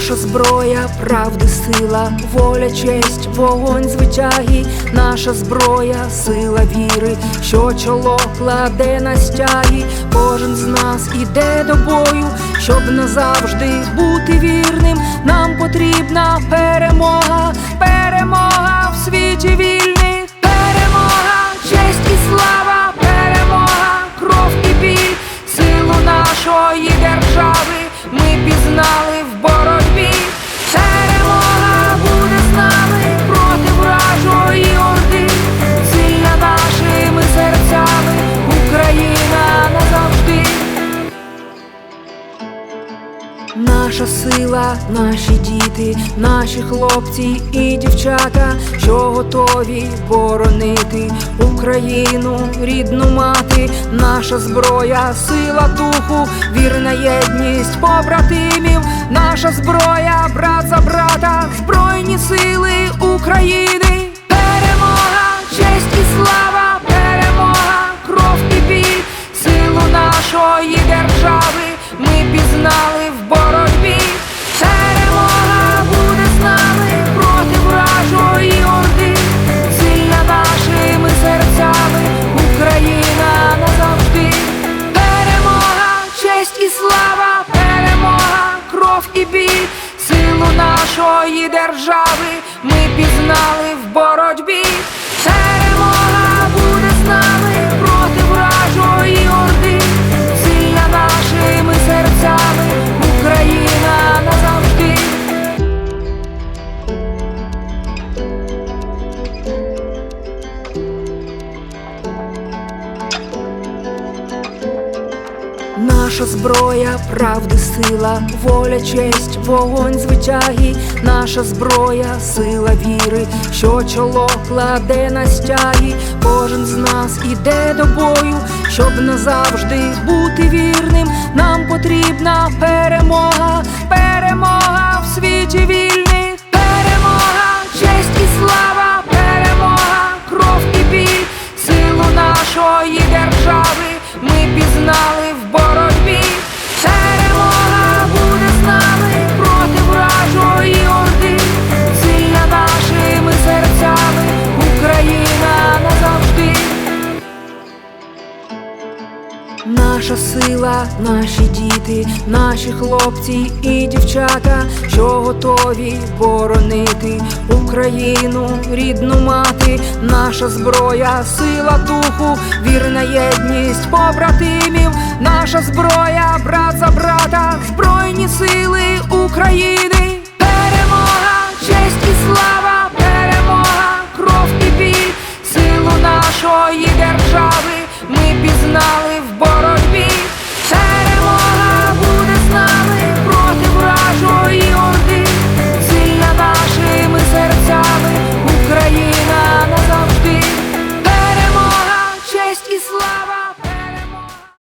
зброя, правди, сила, воля, честь, вогонь звитяги, наша зброя, сила віри, що чоло кладе на стяги, кожен з нас іде до бою, щоб назавжди бути вірним. Нам потрібна Наша сила, наші діти, наші хлопці і дівчата, що готові боронити Україну, рідну мати, наша зброя, сила духу, вірна єдність побратимів, наша зброя, брат за брата, збройні сили України, перемога, честь і слава, перемога, кров і біль, силу нашої держави ми пізнали нашої держави ми пізнали в боротьбі. Наша зброя, правди, сила, воля, честь, вогонь звитяги, наша зброя, сила віри, що чоло кладе на стяги, кожен з нас іде до бою, щоб назавжди бути вірним. Нам потрібна перемога, перемога в світі вільних, перемога, честь і слава, перемога, кров і біль, силу нашої держави ми пізнали наша сила, наші діти, наші хлопці і дівчата, що готові боронити Україну, рідну мати, наша зброя, сила духу, вірна єдність побратимів, наша зброя, брат за брата, збройні сили України, перемога, честь і слава, перемога, кров і біль, силу нашої держави. Ми пізнали в бо.